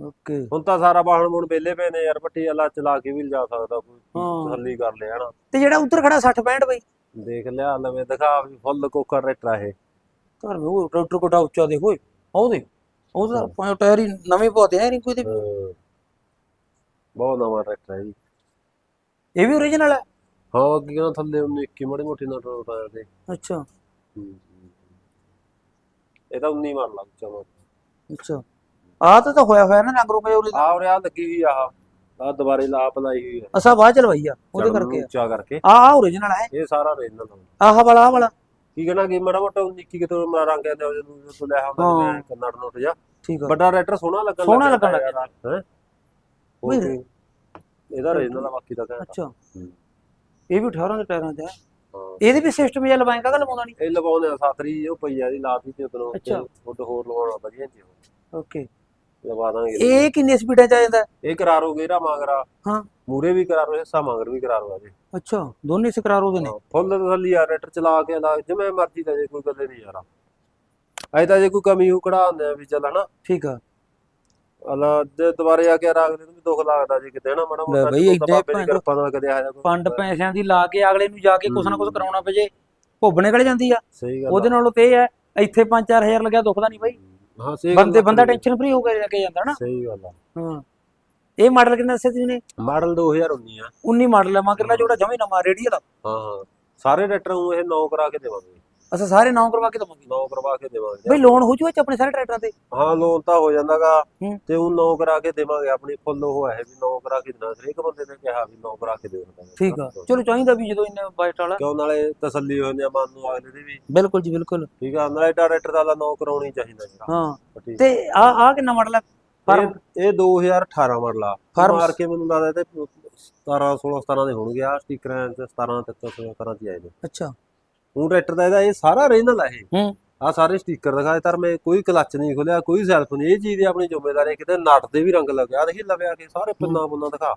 Speaker 1: ਓਕੇ।
Speaker 2: ਹੁਣ ਤਾਂ ਸਾਰਾ ਵਾਹਣ ਹੁਣ ਵਿਹਲੇ ਪਏ ਨੇ ਯਾਰ ਪੱਟੀ ਵਾਲਾ ਚਲਾ ਕੇ ਵੀ ਲਿਜਾ ਸਕਦਾ ਕੋਈ
Speaker 1: ਹਾਂ।
Speaker 2: ਤਸੱਲੀ ਕਰ ਲਿਆ ਹਨਾ
Speaker 1: ਤੇ ਜਿਹੜਾ ਉੱਧਰ ਖੜਾ 60 65 ਬਈ।
Speaker 2: ਦੇਖ ਲਿਆ ਲਵੇਂ ਦਿਖਾ ਵੀ ਫੁੱਲ ਕੋਕਰ ਟਰੈਕਟਰ ਆ ਇਹ।
Speaker 1: ਧਰਮੇ ਉਹ ਟਰੈਕਟਰ ਕੋਟਾ ਉੱਚਾ ਦੇਖੋ ਓਏ। ਉਹ ਦੇ ਉਹਦਾ ਪੰਜ ਟਾਇਰ ਹੀ ਨਵੇਂ ਪਾਤੇ ਹੈ ਨਹੀਂ ਕੋਈ ਤੇ
Speaker 2: ਹਾਂ। ਬਹੁਤ ਨਵਾਂ ਟਰੈਕਟਰ ਹੈ ਜੀ।
Speaker 1: ਇਹ ਵੀ ਓਰੀਜਨਲ ਹੈ?
Speaker 2: ਹਾਂ ਅੱਗੇ ਨਾ ਥੱਲੇ ਉਹਨੇ ਇੱਕੀ ਮਾੜੀ ਮੋਟੀ ਨਾ ਟਾਇਰ ਦੇ।
Speaker 1: ਅੱਛਾ।
Speaker 2: ਇਹ ਤਾਂ 19 ਮਾਰ ਲੱਗ ਚਮਾ
Speaker 1: ਅੱਛਾ। ਆਹ ਤਾਂ ਤਾਂ ਹੋਇਆ ਹੋਇਆ ਨਾ ਰੰਗ ਰੁਪਏ ਉਹਦੇ
Speaker 2: ਆ ਉਰੇ ਆ ਲੱਗੀ ਹੋਈ ਆ ਆ ਦੁਬਾਰੇ ਲਾਪ ਲਾਈ ਹੋਈ ਹੈ
Speaker 1: ਅਸਾਂ ਬਾਅਦ ਚਲਵਾਈ ਆ ਉਹਦੇ
Speaker 2: ਚੜ੍ਹਨ ਨੂੰ
Speaker 1: ਕਰਕੇ
Speaker 2: ਉੱਚਾ ਕਰਕੇ।
Speaker 1: ਆ ਆ ਓਰੀਜਨਲ ਹੈ
Speaker 2: ਇਹ। ਸਾਰਾ ਰੀਜਨਲ
Speaker 1: ਆਹ ਵਾਲਾ ਆਹ ਵਾਲਾ।
Speaker 2: ਕੀ ਕਹਿਣਾ ਕਿ ਮਾੜਾ ਮੋਟਾ 19 ਕੀ ਕਿਤੋਂ ਮੈਂ ਰੰਗ ਆਂਦੇ ਉਹ ਜਦੋਂ ਤੋਂ
Speaker 1: ਹਾਂ।
Speaker 2: ਜਿਵੇਂ ਕੰਨੜ ਨੋਟ ਜਾ
Speaker 1: ਠੀਕ ਆ।
Speaker 2: ਵੱਡਾ ਰੈਟਰ ਸੋਹਣਾ ਲੱਗਣ
Speaker 1: ਸੋਹਣਾ
Speaker 2: ਲੱਗ
Speaker 1: ਲੱਗਣ
Speaker 2: ਗਿਆ ਹੈ? ਇਹਦਾ ਰੀਜਨਲ ਆ ਬਾਕੀ ਦਾ ਕਹਿੰਦਾ
Speaker 1: ਅੱਛਾ। ਇਹ ਵੀ 18 ਦੇ ਟਾਇਰਾਂ ਹੈ
Speaker 2: ਹਾਂ।
Speaker 1: ਇਹਦੇ ਵੀ ਸਿਸਟਮ ਜਿਹਾ ਲਵਾਏਗਾ ਕਿ ਲਵਾਉਂਦਾ ਨਹੀਂ?
Speaker 2: ਇਹ ਲਵਾਉਂਦੇ ਆ ਸਾਤਰੀ ਉਹ ਪਈ ਆ ਦੀ ਲਾਤੀ ਤੇ ਉਦੋਂ
Speaker 1: ਅੱਛਾ।
Speaker 2: ਹੋਰ ਲਵਾਉਣਾ ਵਧੀਆ ਜੀ।
Speaker 1: ਓਕੇ।
Speaker 2: ਲਵਾ ਦਾਂਗੇ
Speaker 1: ਇਹ ਕਿੰਨੀ ਸਪੀਡਾਂ 'ਚ ਆ ਜਾਂਦਾ?
Speaker 2: ਇਹ ਕਰਾਰੋ ਗੇਰਾ ਮੰਗਰਾ।
Speaker 1: ਹਾਂ।
Speaker 2: ਮੂਰੇ ਵੀ ਕਰਾਰੋ ਹਿੱਸਾ ਮੰਗਰ ਵੀ ਕਰਾਰੋ ਆ ਜੀ।
Speaker 1: ਅੱਛਾ ਦੋਨੇ ਸਕਰਾਰ ਉਹਦੇ ਨੇ?
Speaker 2: ਫੁੱਲ ਤਸੱਲੀ ਆ ਰੈਟਰ ਚਲਾ ਕੇ ਲਾ ਜਿਵੇਂ ਮਰਜ਼ੀ ਦਾ ਜੇ ਕੋਈ ਗੱਲ ਨਹੀਂ ਯਾਰ। ਅਜੇ ਤਾਂ ਜੇ ਕੋਈ ਕਮੀ ਹੋ ਕਢਾ ਆ ਵੀ ਚੱਲ ਹਨਾ।
Speaker 1: ਠੀਕ ਆ।
Speaker 2: ਅਲਾ ਜੇ ਦੁਬਾਰੇ ਆ ਕੇ ਨੂੰ ਵੀ ਦੁੱਖ ਲੱਗਦਾ ਜੇ ਕਿਤੇ ਨਾ ਮਾੜਾ ਮੋਟਾ
Speaker 1: ਬਈ
Speaker 2: ਦੀ
Speaker 1: ਭੈਣ
Speaker 2: ਕਿਰਪਾ ਨਾਲ ਕਦੇ ਆ ਜਾ
Speaker 1: ਫੰਡ ਪੈਸਿਆਂ ਦੀ ਲਾ ਕੇ ਅਗਲੇ ਨੂੰ ਜਾ ਕੇ ਕੁਛ ਨਾ ਕੁਛ ਕਰਾਉਣਾ ਪਏ ਭੁੱਬ ਨਿਕਲ ਜਾਂਦੀ ਆ। ਉਹਦੇ ਨਾਲੋਂ ਤੇ ਇਹ ਹੈ ਇੱਥੇ 5-4000 ਲੱਗਿਆ ਦੁਖਦਾ ਨਹੀਂ ਬਾਈ।
Speaker 2: ਹਾਂ ਸਹੀ
Speaker 1: ਬੰਦੇ
Speaker 2: ਗੱਲ
Speaker 1: ਬੰਦਾ
Speaker 2: ਆ।
Speaker 1: ਟੈਨਸ਼ਨ ਫ੍ਰੀ ਹੋ ਕੇ ਲੈ ਕੇ ਜਾਂਦਾ ਨਾ।
Speaker 2: ਸਹੀ ਗੱਲ ਆ।
Speaker 1: ਹਾਂ। ਇਹ ਮਾਡਲ ਕਿੰਨਾ ਦੱਸਿਆ ਤੁਸੀਂ ਨੇ?
Speaker 2: ਮਾਡਲ 2019 ਆ।
Speaker 1: 19 ਮਾਡਲ ਹੈ। ਮਗਰਲਾ ਜਿਹੜਾ ਜਮੇ ਨਵਾਂ ਰੇਡੀਅਲ
Speaker 2: ਹਾਂ ਹਾਂ। ਸਾਰੇ ਰੈਟਰ ਨੂੰ ਇਹ ਨੌ ਕਰਾ ਕੇ ਦੇਵਾਂਗੇ।
Speaker 1: ਅਸਾਂ ਸਾਰੇ ਨਾਮ ਕਰਵਾ ਕੇ ਦਵਾਂਗੇ।
Speaker 2: ਨੌ ਕਰਵਾ ਕੇ ਦੇਵਾਂਗੇ
Speaker 1: ਬਈ ਲੋਨ ਹੋ ਜੂਗਾ ਚ ਆਪਣੇ ਸਾਰੇ ਟਰੈਕਟਰਾਂ ਤੇ?
Speaker 2: ਹਾਂ ਲੋਨ ਤਾਂ ਹੋ ਜਾਂਦਾਗਾ।
Speaker 1: ਹੂੰ।
Speaker 2: ਤੇ ਉਹ ਨੌ ਕਰਾ ਕੇ ਦੇਵਾਂਗੇ ਆਪਣੀ ਫੁੱਲ ਉਹ ਹੈ ਵੀ ਨੌ ਕਰਾ ਕੇ ਦੇਣਾ। ਹਰੇਕ ਬੰਦੇ ਨੇ ਕਿਹਾ ਵੀ ਨੌ ਕਰਾ ਕੇ ਦੇ ਦਿੰਦਾ
Speaker 1: ਠੀਕ ਆ। ਚਲੋ ਚਾਹੀਦਾ ਵੀ ਜਦੋਂ ਇੰਨੇ ਬਜਟ ਵਾਲਾ।
Speaker 2: ਕਿਉਂ ਨਾਲੇ ਤਸੱਲੀ ਹੋ ਜਾਂਦੀ ਆ ਮਨ ਨੂੰ ਅਗਲੇ ਦੀ ਵੀ।
Speaker 1: ਬਿਲਕੁਲ ਜੀ ਬਿਲਕੁਲ।
Speaker 2: ਠੀਕ ਆ ਨਾਲੇ ਡਾਇਰੈਕਟਰ ਦਾ ਨੌ ਕਰਾਉਣੀ ਚਾਹੀਦਾ ਜਿਹੜਾ
Speaker 1: ਹਾਂ। ਤੇ ਆ ਆ ਕਿੰਨਾ ਮਾਡਲ ਹੈ ਪਰ
Speaker 2: ਇਹ ਇਹ 2018 ਮਾਡਲ ਆ।
Speaker 1: Farm-
Speaker 2: ਮਾਰ ਕੇ ਮੈਨੂੰ ਲੱਗਦਾ ਤੇ 17 16 17 ਦੇ ਹੋਣਗੇ। ਆ ਤੇ 17 ਤੇ 17 ਤਰ੍ਹਾਂ ਦੀ ਆਏ ਨੇ।
Speaker 1: ਅੱਛਾ।
Speaker 2: ਹੁਣ ਟਰੈਕਟਰ ਦਾ ਇਹਦਾ ਇਹ ਸਾਰਾ ਰੀਜਨਲ ਆ ਇਹ।
Speaker 1: ਹੂੰ।
Speaker 2: ਆ ਸਾਰੇ ਸਟicker ਦਿਖਾਏ ਤਰ ਮੈਂ ਕੋਈ ਕਲੱਚ ਨਹੀਂ ਖੋਲਿਆ ਕੋਈ ਸੈਲਫ ਨਹੀਂ। ਇਹ ਚੀਜ਼ ਦੀ ਆਪਣੀ ਜ਼ਿੰਮੇਵਾਰੀ। ਕਿਤੇ ਨਟ ਦੇ ਵੀ ਰੰਗ ਲੱਗਿਆ। ਦੇਖੀ ਲਵਿਆ ਕੇ ਸਾਰੇ ਪਿੰਨਾ ਪੁੰਨਾ ਦਿਖਾ।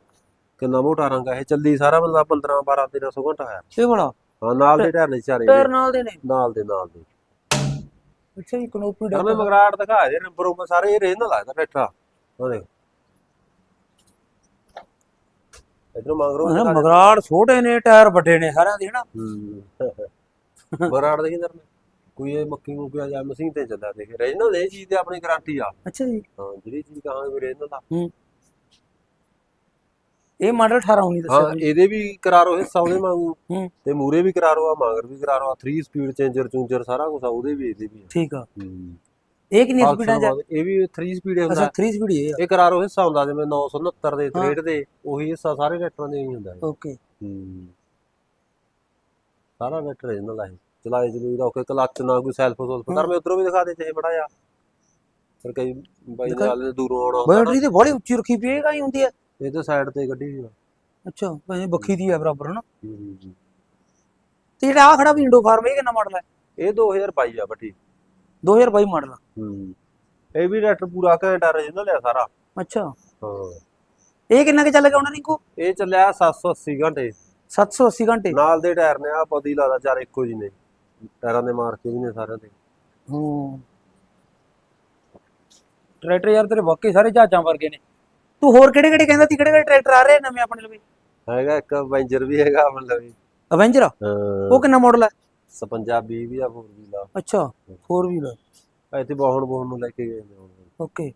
Speaker 2: ਕਿੰਨਾ ਮੋਟਾ ਰੰਗ ਹੈ ਇਹ ਚੱਲੀ ਸਾਰਾ ਬੰਦਾ 15 12 1300 ਘੰਟਾ ਆਇਆ
Speaker 1: ਇਹ ਬੜਾ
Speaker 2: ਹਾਂ ਨਾਲ ਦੇ ਟਾਇਰ ਨੇ ਚਾਰੇ
Speaker 1: ਟਾਇਰ ਨਾਲ ਦੇ ਨੇ।
Speaker 2: ਨਾਲ ਦੇ ਨਾਲ ਦੇ।
Speaker 1: ਅੱਛਾ ਜੀ ਕਨੋਪੀ
Speaker 2: ਮੈਂ
Speaker 1: ਡੱਬਾ।
Speaker 2: ਮਗਰਾਟ ਦਿਖਾਇਆ ਜੇ ਨੰਬਰ ਉਹ ਸਾਰੇ ਇਹ ਰਹਿੰਦਾ ਲੱਗਦਾ ਟਰੈਕਟਰ ਉਹ ਦੇਖ। ਇਧਰੋਂ ਮਗਰੋਂ
Speaker 1: ਮਗਰਾੜ ਛੋਟੇ ਨੇ ਟਾਇਰ ਵੱਡੇ ਨੇ ਸਾਰਿਆਂ ਦੇ ਹਨਾ?
Speaker 2: ਹੂੰ। ਮਗਰਾਟ ਦੇਖੀ ਦਰ ਕੋਈ ਇਹ ਮੱਕੀ ਮੁੱਕੀ ਆ ਜਾਂ ਤੇ ਚੱਲਦਾ ਦੇਖ। ਰਹਿੰਦਾ ਇਹ ਚੀਜ਼ ਤੇ ਆਪਣੀ ਗਾਰੰਟੀ ਆ।
Speaker 1: ਅੱਛਾ ਜੀ।
Speaker 2: ਹਾਂ ਜਿਹੜੀ ਚੀਜ਼ ਕਹਾਂਗੇ ਵੀ ਰਹਿੰਦਾ ਦਾ
Speaker 1: ਇਹ ਮਾਡਲ 18 19
Speaker 2: ਹਾਂ
Speaker 1: ਦੱਸਿਆ ਤੁਸੀਂ।
Speaker 2: ਇਹਦੇ ਵੀ ਕਰਾਰੋ ਹਿੱਸਾ ਉਹਦੇ ਵਾਂਗੂ।
Speaker 1: ਹੂੰ।
Speaker 2: ਤੇ ਮੂਰੇ ਵੀ ਕਰਾਰੋ ਆ ਮਗਰ ਵੀ ਕਰਾਰੋ ਆ 3 ਸਪੀਡ ਚੇਂਜਰ ਚੂੰਜਰ ਸਾਰਾ ਕੁਝ ਆ ਉਹਦੇ ਵੀ ਇਹਦੇ ਵੀ ਆ।
Speaker 1: ਠੀਕ ਆ।
Speaker 2: ਹੂੰ।
Speaker 1: ਇਹ ਕਿੰਨੀ ਸਪੀਡਾਂ ਆ?
Speaker 2: ਇਹ ਵੀ 3 ਸਪੀਡ
Speaker 1: ਅੱਛਾ
Speaker 2: ਹੁੰਦਾ
Speaker 1: 3 ਸਪੀਡ ਇਹ ਆ।
Speaker 2: ਇਹ ਕਰਾਰੋ ਹਿੱਸਾ ਹੁੰਦਾ ਜਿਵੇਂ 969 ਦੇ
Speaker 1: ਹਾਂ।
Speaker 2: 63 ਦੇ ਉਹੀ ਹਿੱਸਾ ਸਾਰੇ ਟਰੈਕਟਰਾਂ ਦੇ ਹੀ ਹੁੰਦਾ। ਹੈ
Speaker 1: ਓਕੇ
Speaker 2: ਹੂੰ। ਸਾਰਾ ਇਹਨਾਂ ਦਾ ਹੈ ਚਲਾਏ ਚਲੂਈ ਦਾ ਓਕੇ ਕਲੱਚ ਨਾ ਕੋਈ ਸੈਲਫ ਸੁਲਫ ਕਰ ਮੈਂ ਉਧਰੋਂ ਵੀ ਦਿਖਾ ਦੇ ਚਾਹੇ ਬੜਾ ਜਾ ਫਿਰ ਕਈ ਬਾਈ। ਨਾਲ ਦੂਰੋਂ ਆਉਣਾ
Speaker 1: ਬੈਟਰੀ ਤੇ ਬੜੀ ਉੱਚੀ ਰੱਖੀ ਪਈ ਹੈ ਕਾਈ ਹੁੰਦੀ ਹੈ
Speaker 2: ਨਾ, ਇਹ ਤਾਂ ਸਾਈਡ ਤੇ ਗੱਡੀ ਵੀ
Speaker 1: ਅੱਛਾ ਭਾਵੇਂ ਬੱਖੀ ਦੀ ਹੈ ਬਰਾਬਰ ਹਨਾ?
Speaker 2: ਹੂੰ, ਹੂੰ, ਹੂੰ।
Speaker 1: ਤੇ ਜਿਹੜਾ ਆ ਖੜਾ ਵੀ ਇੰਡੋ ਫਾਰਮ ਇਹ ਕਿੰਨਾ ਮਾਡਲ ਹੈ
Speaker 2: ਇਹ 2022 ਆ ਬੱਟੀ
Speaker 1: 2022 ਮਾਡਲ
Speaker 2: ਹੂੰ। ਇਹ ਵੀ ਟਰੈਕਟਰ ਪੂਰਾ ਘੰਟਾ original ਆ ਸਾਰਾ।
Speaker 1: ਅੱਛਾ।
Speaker 2: ਹਾਂ।
Speaker 1: ਇਹ ਕਿੰਨਾ ਕੁ ਚੱਲ ਗਿਆ ਉਹਨਾਂ ਰਿੰਕੂ?
Speaker 2: ਇਹ ਚੱਲਿਆ 780 ਘੰਟੇ।
Speaker 1: 780 ਘੰਟੇ।
Speaker 2: ਨਾਲ ਦੇ ਟਾਇਰ ਨੇ ਆ ਪਤੀ ਲਾਦਾ ਚਾਰ ਇੱਕੋ ਜੀ ਨੇ। ਟਾਇਰਾਂ ਦੇ ਮਾਰਕੇ ਵੀ ਨੇ ਸਾਰਿਆਂ ਦੇ।
Speaker 1: ਹੂੰ। ਟਰੈਕਟਰ ਯਾਰ ਤੇਰੇ ਵਾਕਈ ਸਾਰੇ ਜਹਾਜ਼ਾਂ ਵਰਗੇ ਨੇ। ਤੂੰ ਹੋਰ ਕਿਹੜੇ ਕਿਹੜੇ ਕਹਿੰਦਾ ਸੀ ਕਿਹੜੇ ਕਿਹੜੇ ਟਰੈਕਟਰ ਆ ਰਹੇ ਨਵੇਂ ਆਪਣੇ ਲਈ
Speaker 2: ਹੈਗਾ ਇੱਕ ਅਵੈਂਜਰ ਵੀ ਹੈਗਾ ਮਤਲਬ ਵੀ
Speaker 1: ਅਵੈਂਜਰ ਉਹ ਕਿੰਨਾ ਮਾਡਲ ਹੈ
Speaker 2: 55 ਵੀ ਆ 4 ਵੀ ਲਾ
Speaker 1: ਅੱਛਾ 4 ਵੀਲਰ
Speaker 2: ਇੱਥੇ ਬਾਹਣ ਬੋਹਣ ਨੂੰ ਲੈ ਕੇ ਗਏ ਨੇ ਹੁਣ।
Speaker 1: ਓਕੇ।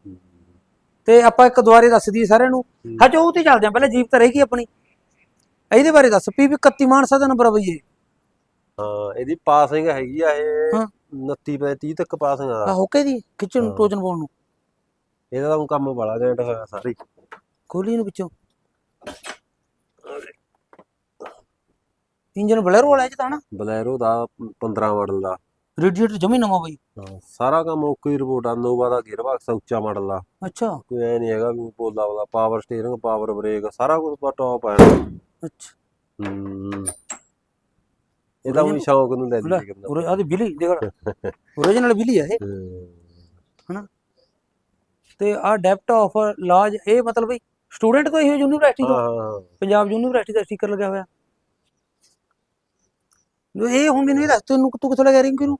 Speaker 1: ਤੇ ਆਪਾਂ ਇੱਕ ਦੁਬਾਰੇ ਦੱਸ ਦਈਏ ਸਾਰਿਆਂ ਨੂੰ।
Speaker 2: ਹੂੰ।
Speaker 1: ਹਜੇ ਉਹ ਤੇ ਚੱਲਦੇ ਆਂ ਪਹਿਲਾਂ ਜੀਪ ਤਾਂ ਰਹੇਗੀ ਆਪਣੀ। ਇਹਦੇ ਬਾਰੇ ਦੱਸ ਪੀਵੀ 31 ਮਾਨਸਾ ਦਾ ਨੰਬਰ ਆ ਬਈ ਇਹ।
Speaker 2: ਹਾਂ ਇਹਦੀ ਪਾਸਿੰਗ ਹੈਗੀ ਆ ਇਹ
Speaker 1: ਹਾਂ।
Speaker 2: 29 35 ਤੱਕ ਪਾਸਿੰਗ
Speaker 1: ਆ।
Speaker 2: ਆ
Speaker 1: ਹੋਕੇ ਦੀ ਖਿੱਚਣ
Speaker 2: ਹਾਂ।
Speaker 1: ਟੋਜਨ ਪਾਉਣ ਨੂੰ।
Speaker 2: ਇਹਦਾ ਤਾਂ ਊਂ ਕੰਮ ਬੜਾ ਘੈਂਟ ਹੋਇਆ ਸਾਰੀ।
Speaker 1: ਖੋਲੀ ਇਹਨੂੰ ਵਿੱਚੋਂ। ਇੰਜਨ ਬਲੈਰੋ ਵਾਲਾ ਇਹ ਚ ਤਾਂ ਨਾ।
Speaker 2: ਬਲੈਰੋ ਦਾ 15 ਮਾਡਲ ਦਾ।
Speaker 1: ਰੇਡੀਏਟਰ ਜਮੀ ਨਵਾਂ ਬਈ।
Speaker 2: ਹਾਂ, ਸਾਰਾ ਕੰਮ ਓਕੇ ਰਿਪੋਰਟ ਆ ਨੋਵਾ ਦਾ ਗੇਅਰਬਾਕਸ ਉੱਚਾ ਮਾਡਲ ਦਾ।
Speaker 1: ਅੱਛਾ।
Speaker 2: ਕੋਈ ਐ ਨਹੀਂ ਹੈਗਾ ਵੀ ਬੋਲਾ ਵਾਲਾ ਪਾਵਰ ਸਟੀਅਰਿੰਗ ਪਾਵਰ ਬ੍ਰੇਕ ਸਾਰਾ ਕੁਝ ਪਾ ਟੌਪ ਆ
Speaker 1: ਅੱਛਾ।
Speaker 2: ਹੂੰ। ਇਹਦਾ ਵੀ
Speaker 1: Original-
Speaker 2: ਸ਼ੌਕ ਨੂੰ ਲੈ ਲਈ ਕਰਨਾ
Speaker 1: ਉਰੇ ਆਦੀ ਬਿਲੀ ਦੇਖ ਓਰੀਜਨਲ ਬਿਲੀ ਆ ਇਹ।
Speaker 2: ਹੂੰ।
Speaker 1: ਤੇ ਆ ਡੈਪਟ ਆਫ ਲਾਜ ਇਹ ਮਤਲਬ ਬਈ ਸਟੂਡੈਂਟ ਤੋਂ ਇਹ ਯੂਨੀਵਰਸਿਟੀ ਤੋਂ ਪੰਜਾਬ ਯੂਨੀਵਰਸਿਟੀ ਦਾ ਸਟicker ਲੱਗਿਆ ਹੋਇਆ। ਲੋ ਇਹ ਹੁਣ ਮੈਨੂੰ ਇਹ ਦੱਸ ਤੈਨੂੰ ਤੂੰ ਕਿੱਥੋਂ ਲੱਗਿਆ ਰਿੰਕੂ ਨੂੰ?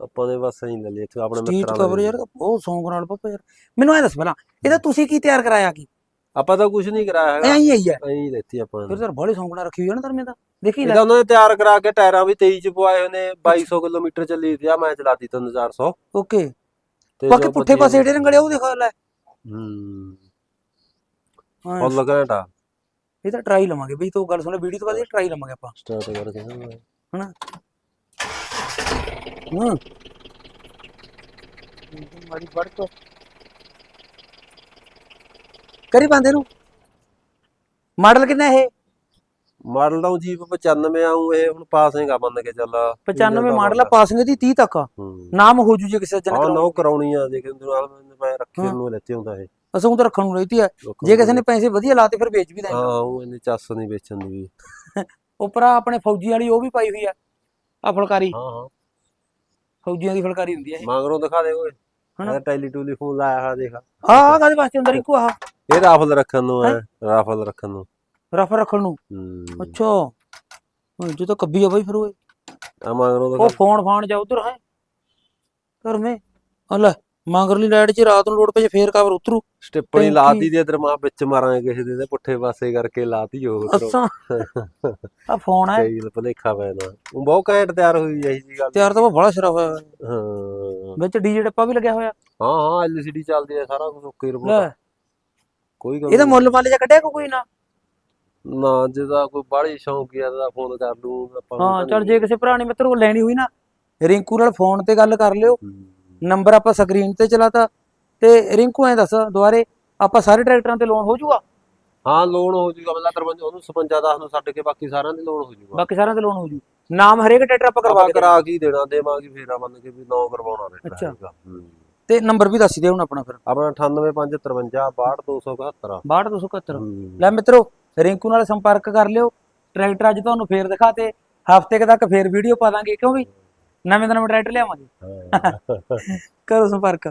Speaker 2: ਆਪਾਂ ਨੇ ਬਸ ਨਹੀਂ ਲੈ ਲਈ ਇੱਥੇ ਆਪਣੇ ਮਿੱਤਰਾਂ
Speaker 1: ਕਵਰ
Speaker 2: ਦੇ
Speaker 1: ਯਾਰ ਬਹੁਤ ਸੌਂਕ ਨਾਲ ਪਾਪਾ ਯਾਰ। ਮੈਨੂੰ ਇਹ ਦੱਸ ਪਹਿਲਾਂ ਇਹਦਾ ਤੁਸੀਂ ਕੀ ਤਿਆਰ ਕਰਾਇਆ ਕੀ?
Speaker 2: ਆਪਾਂ ਤਾਂ ਕੁਝ ਨਹੀਂ ਕਰਾਇਆ ਹੈਗਾ।
Speaker 1: ਐਂ ਹੀ ਆਈ ਹੈ।
Speaker 2: ਐਂ ਹੀ ਲੈਤੀ ਆਪਾਂ
Speaker 1: ਫਿਰ
Speaker 2: ਨੇ
Speaker 1: ਤਾਂ ਬੜੀ ਰੱਖੀ ਹੋਈ ਹੈ ਨਾ ਧਰਮੇ ਦਾ। ਦੇਖੀ ਲੈ।
Speaker 2: ਇਹਦਾ ਉਹਨਾਂ ਨੇ ਤਿਆਰ ਕਰਾ ਕੇ ਟਾਇਰਾਂ ਵੀ 23 ਚ ਪਵਾਏ ਹੋਏ ਨੇ 2200 ਕਿਲੋਮੀਟਰ ਚੱਲੀ ਤੇ ਆ ਮੈਂ ਚਲਾਤੀ 3400
Speaker 1: ਓਕੇ।
Speaker 2: ਤੇ
Speaker 1: ਬਾਕੀ
Speaker 2: ਜੋ
Speaker 1: ਪੁੱਠੇ ਪਾਸੇ ਜਿਹੜੇ ਰੰਗੜੇ ਉਹ ਦਿਖਾ ਲੈ।
Speaker 2: ਹੂੰ।
Speaker 1: ਹਾਂ,
Speaker 2: ਫੁੱਲ ਘੰਟਾ
Speaker 1: ਇਹ ਤਾਂ ਟਰਾਈ ਲਵਾਂਗੇ ਬਈ ਤੂੰ ਗੱਲ ਸੁਣ ਵੀਡੀਓ ਤੋਂ ਬਾਅਦ ਇਹ ਟਰਾਈ ਲਵਾਂਗੇ ਆਪਾਂ।
Speaker 2: ਸਟਾਰਟ ਕਰਕੇ ਹਾਂ।
Speaker 1: ਹਨਾ? ਹੂੰ। ਮਾਰੀ ਫੜ ਕੇ ਕਰੀ ਬੰਦੇ ਨੂੰ? ਮਾਡਲ ਕਿੰਨਾ ਇਹ?
Speaker 2: ਮਾਡਲ ਦਾ ਜੀਪ 95 ਆਉਂ ਇਹ ਹੁਣ ਪਾਸਿੰਗ ਆ ਮੰਨ ਕੇ ਚੱਲ
Speaker 1: 95 ਮਾਡਲ ਆ ਪਾਸਿੰਗ ਦੀ 30 ਤੱਕ ਆ।
Speaker 2: ਹੂੰ।
Speaker 1: ਨਾਮ ਹੋ ਜੂ ਜੇ ਕਿਸੇ
Speaker 2: ਹਾਂ
Speaker 1: ਕਰਾਉਣਾ
Speaker 2: ਨੋ ਕਰਾਉਣੀ ਆ ਜੇ ਕਿੰਦੂ ਨਾਲ ਮੈਂ ਰੱਖੇ
Speaker 1: ਹਾਂ।
Speaker 2: ਨੂੰ ਲੈਤੇ ਹੁੰਦਾ ਇਹ।
Speaker 1: ਅਸੋਂ ਤਾਂ ਰੱਖਣ ਨੂੰ ਰਹੀਤੀ ਹੈ ਜੇ ਕਿਸੇ ਨੇ ਪੈਸੇ ਵਧੀਆ ਲਾਤੇ ਫਿਰ ਵੇਚ ਵੀ
Speaker 2: ਹਾਂ
Speaker 1: ਦੇਣਾ
Speaker 2: ਉਹ ਇਹਨੇ ਚੱਸ ਨਹੀਂ ਵੇਚਣ ਦੀ ਵੀ।
Speaker 1: ਉਪਰਾ ਆਪਣੇ ਫੌਜੀ ਵਾਲੀ ਉਹ ਵੀ ਪਾਈ ਹੋਈ ਆ ਆ ਫੁਲਕਾਰੀ।
Speaker 2: ਹਾਂ ਹਾਂ।
Speaker 1: ਫੌਜੀਆਂ ਦੀ ਫੁਲਕਾਰੀ ਹੁੰਦੀ ਆ
Speaker 2: ਮਗਰੋਂ ਦਿਖਾ ਦੇ ਓਏ। ਟੈਲੀ ਟੂਲੀ ਫੋਨ ਲਾਇਆ ਹੋਇਆ ਦੇਖ।
Speaker 1: ਆ ਆ ਕਾਦੇ ਵਾਸਤੇ ਅੰਦਰ ਇੱਕੋ ਆ
Speaker 2: ਇਹ ਰਾਫਲ ਰੱਖਣ ਨੂੰ ਹੈ? ਰਾਫਲ ਰੱਖਣ ਨੂੰ।
Speaker 1: ਰਫ ਰੱਖਣ ਨੂੰ?
Speaker 2: ਹੂੰ।
Speaker 1: ਅੱਛਾ। ਹਾਂ ਜੇ ਤਾਂ ਕੱਬੀ ਆ ਬਈ ਫਿਰ ਉਹ
Speaker 2: ਆ ਮਗਰੋਂ
Speaker 1: ਉਹ ਫੋਨ ਫਾਨ ਜਾ ਉਧਰ ਹੈ। ਘਰ ਮੇ। ਆ ਲੈ ਮੰਗਰਲੀ ਲਾਈਟ 'ਚ ਰਾਤ ਨੂੰ ਲੋਡ ਪਏ ਫੇਰ ਕਵਰ ਉਤਰੂ।
Speaker 2: ਸਟਿੱਪਣੀ। ਲਾਤੀ ਦੇ ਇਧਰ ਮਾਂ ਵਿੱਚ ਮਾਰਾਂਗੇ ਕਿਸੇ ਦੇ ਤੇ ਪੁੱਠੇ ਪਾਸੇ ਕਰਕੇ ਲਾਤੀ ਉਹ।
Speaker 1: ਅੱਛਾ। ਆ ਫੋਨ ਹੈ।
Speaker 2: ਕਈ ਭਲੇਖਾ ਪੈਣਾ ਉਹ ਬਹੁਤ ਘੈਂਟ ਤਿਆਰ ਹੋਈ ਐ ਜੀ ਗੱਲ।
Speaker 1: ਤਿਆਰ ਤਾਂ ਉਹ ਬੜਾ ਸਿਰਾ ਹੋਇਆ ਹੋਇਆ।
Speaker 2: ਹਾਂ।
Speaker 1: ਵਿੱਚ ਡੀਜੇ ਡੱਪਾ ਵੀ ਲੱਗਿਆ ਹੋਇਆ।
Speaker 2: ਹਾਂ ਹਾਂ ਐਲਸੀਡੀ ਚੱਲਦੀ ਐ ਸਾਰਾ ਕੁਝ ਓਕੇ ਰਿਪੋਰਟ ਕੋਈ ਗੱਲ
Speaker 1: ਇਹਦਾ ਮੁੱਲ ਮਾਲੇ ਜਾਂ ਕੱਢਿਆ ਕੋਈ ਨਾ?
Speaker 2: ਨਾ ਜਿਹਦਾ ਕੋਈ ਬਾਹਲੀ ਸ਼ੌਂਕੀ ਆ ਤਾਂ ਫੋਨ ਕਰ ਲੂ ਆਪਾਂ ਨੂੰ
Speaker 1: ਹਾਂ
Speaker 2: ਤਾਂ
Speaker 1: ਚਲ। ਜੇ ਕਿਸੇ ਭਰਾ ਨੇ ਮਿੱਤਰ ਲੈਣੀ ਹੋਈ ਨਾ ਰਿੰਕੂ ਨਾਲ ਫੋਨ ਤੇ ਗੱਲ ਕਰ ਲਿਓ। ਨੰਬਰ ਆਪਾਂ ਸਕਰੀਨ ਤੇ ਚਲਾਤਾ। ਤੇ ਰਿੰਕੂ ਐ ਦੱਸ ਦੁਬਾਰੇ ਆਪਾਂ ਸਾਰੇ ਟਰੈਕਟਰਾਂ ਤੇ ਲੋਨ ਹੋ ਜਾਊਗਾ
Speaker 2: ਹਾਂ ਲੋਨ ਹੋ ਜੂਗਾ ਮਤਲਬ ਤਰਵੰਜ ਉਹਨੂੰ 57 10 ਨੂੰ ਛੱਡ ਕੇ ਬਾਕੀ ਸਾਰਿਆਂ ਦੀ ਲੋਨ ਹੋ ਜੂਗਾ।
Speaker 1: ਬਾਕੀ ਸਾਰਿਆਂ ਤੇ ਲੋਨ ਹੋ ਜੂ। ਨਾਮ ਹਰੇਕ ਟਰੈਕਟਰ ਆਪਾਂ ਕਰਵਾ
Speaker 2: ਆਪਾਂ
Speaker 1: ਕੇ
Speaker 2: ਕਰਾ ਕੇ ਹੀ ਦੇਣਾ ਦੇਵਾਂਗੇ ਫੇਰਾ ਮੰਨ ਕੇ ਵੀ ਨੌ ਕਰਵਾਉਣਾ ਰੇਟ
Speaker 1: ਅੱਛਾ। ਤੇ ਨੰਬਰ ਵੀ ਦੱਸ ਦਿਓ ਹੁਣ ਆਪਣਾ ਫਿਰ।
Speaker 2: ਆਪਣਾ 98553 62271
Speaker 1: 6271
Speaker 2: ਹੂੰ।
Speaker 1: ਲੈ ਮਿੱਤਰੋ ਰਿੰਕੂ ਨਾਲ ਸੰਪਰਕ ਕਰ ਲਿਓ। ਟਰੈਕਟਰ ਅੱਜ ਤੁਹਾਨੂੰ ਫੇਰ ਦਿਖਾਤੇ ਹਫ਼ਤੇ ਕੁ ਤੱਕ ਫੇਰ ਵੀਡੀਓ ਪਾ ਦਾਂਗੇ ਕਿਉਂ ਵੀ ਨਵੇਂ ਤੋਂ ਨਵੇਂ ਟਰੈਕਟਰ ਲਿਆਵਾਂਗੇ। ਕਰੋ ਸੰਪਰਕ।